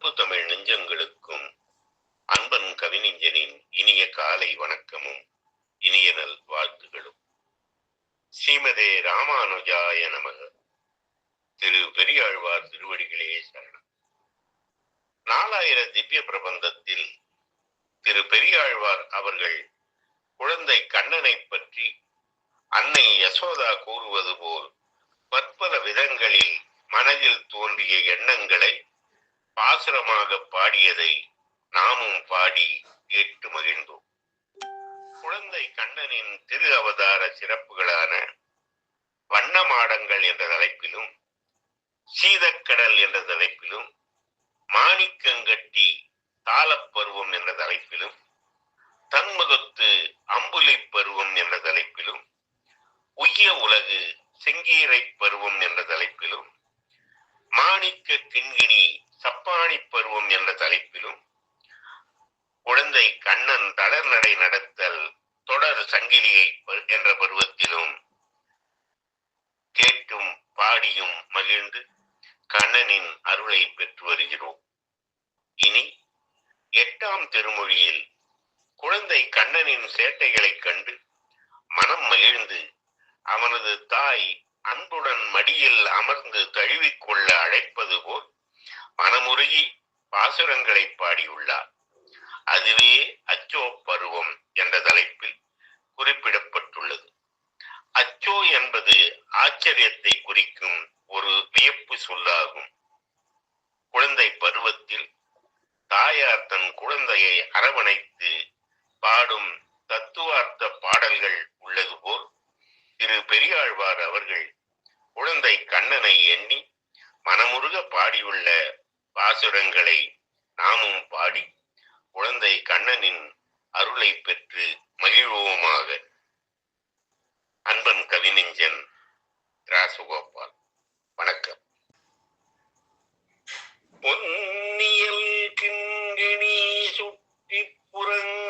அன்பு தமிழ் நெஞ்சங்களுக்கும் அன்பன் கவிநெஞ்சனின் இனிய காலை வணக்கமும் இனிய நல் வாழ்த்துகளும். ஸ்ரீமதே ராமானுஜாய நமக. திரு பெரியாழ்வார் திருவடிகளே சரணம். நாலாயிர திவ்ய பிரபந்தத்தில் திரு பெரியாழ்வார் அவர்கள் குழந்தை கண்ணனை பற்றி அன்னை யசோதா கூறுவது போல் பற்பல விதங்களில் மனதில் தோன்றிய எண்ணங்களை பாசுரமாக பாடியதை நாமும் பாடி கேட்டு மகிழ்ந்தோம். குழந்தை கண்ணனின் திரு அவதார சிறப்புகளான வண்ணமாடங்கள் என்ற தலைப்பிலும் சீதக்கடல் என்ற தலைப்பிலும் மாணிக்கங்கட்டி தாளப்பருவம் என்ற தலைப்பிலும் தன்முகத்து அம்புலி பருவம் என்ற தலைப்பிலும் உய்ய உலகு செங்கீரை பருவம் என்ற தலைப்பிலும் மாணிக்க கிண்கிணி சப்பாணி பருவம் என்ற தலைப்பிலும் குழந்தை கண்ணன் தளர் நடை நடத்தல் தொடர் சங்கிலியை என்ற பருவத்திலும் கேட்டும் பாடியும் மகிழ்ந்து கண்ணனின் அருளை பெற்று வருகிறோம். இனி எட்டாம் திருமொழியில் குழந்தை கண்ணனின் சேட்டைகளைக் கண்டு மனம் மகிழ்ந்து அவனது தாய் அன்புடன் மடியில் அமர்ந்து தழுவிக்கொள்ள அழைப்பது போல் மனமுருகி பாசுரங்களை பாடியுள்ளார். அதுவே அச்சோ பருவம் என்ற தலைப்பில் குறிப்பிடப்பட்டுள்ளது. அச்சோ என்பது ஆச்சரியத்தை குறிக்கும் ஒரு வியப்பு சொல்லாகும். குழந்தை பருவத்தில் தாயார் தன் குழந்தையை அரவணைத்து பாடும் தத்துவார்த்த பாடல்கள் உள்ளது போல் திரு பெரியாழ்வார் அவர்கள் குழந்தை கண்ணனை எண்ணி மனமுருக பாடியுள்ள பாசுரங்களை நாமும் பாடி குழந்தை கண்ணனின் அருளை பெற்று மகிழ்வோமாக. அன்பன் கவிநெஞ்சன் ராசகோபால். வணக்கம். பொன்னியல் கிங்கிணி சுட்டி புறங்க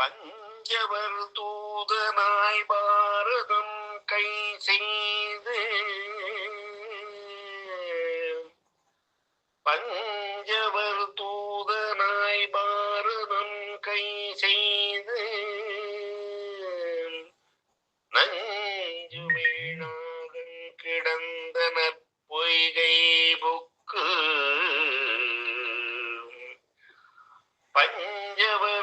பஞ்சவர் தூதனாய் பாரதம் கை செய்து பஞ்சவர் தூதனாய் பாரதம் கை செய்து நஞ்சு வீணாகன் கிடந்த நற்பொய்கை புக்கு. பஞ்சவர்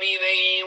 Tony de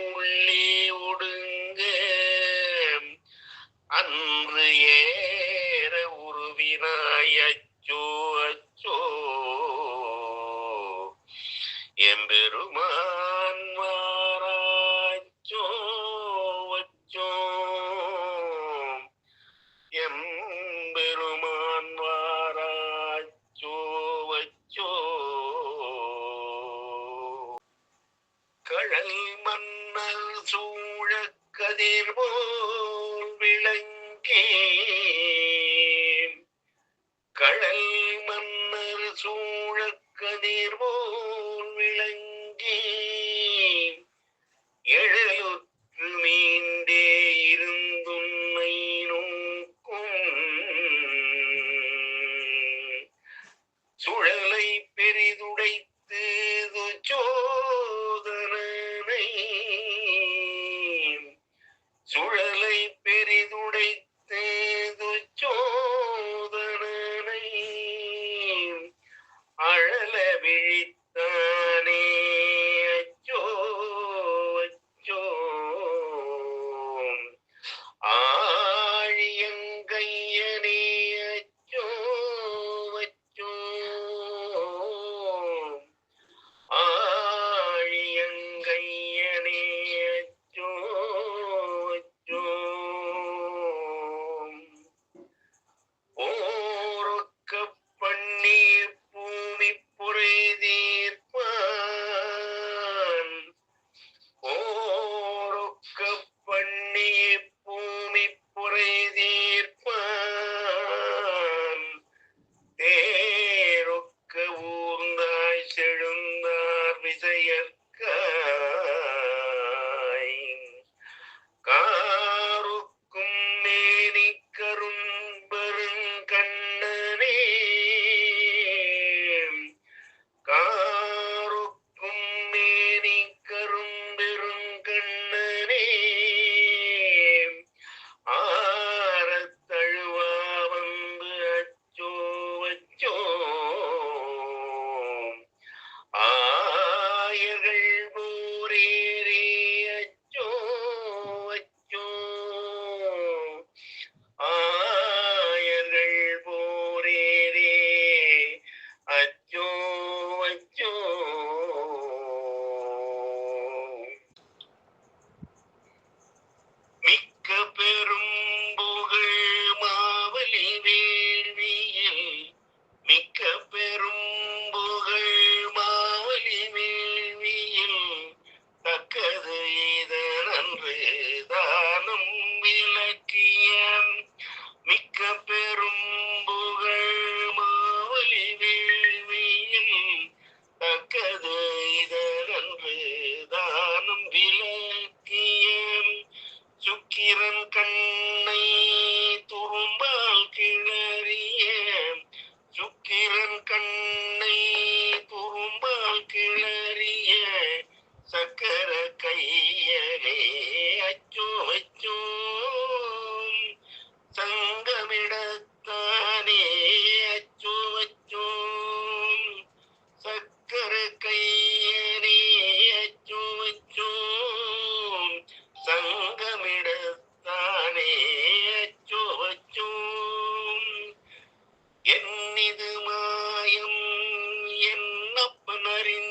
பெரிதுடை We the uh,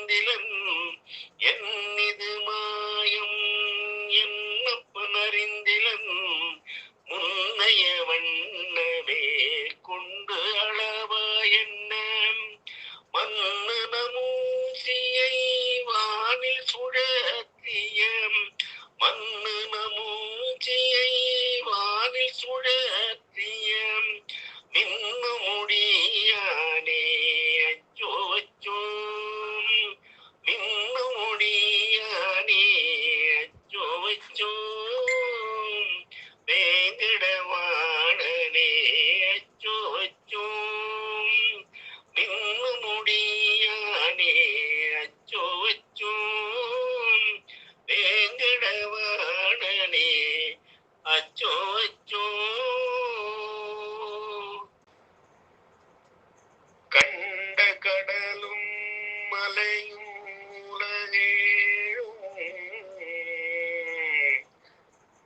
എന്നിതിലും എന്നിതിലും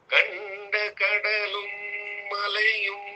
കണ്ട കടലും മലയും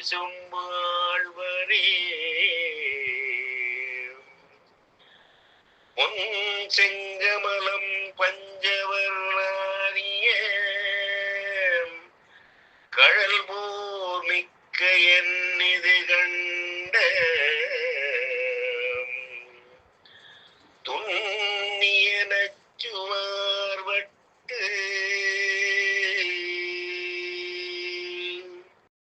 நீள் விசும்பு ஆழ்வரே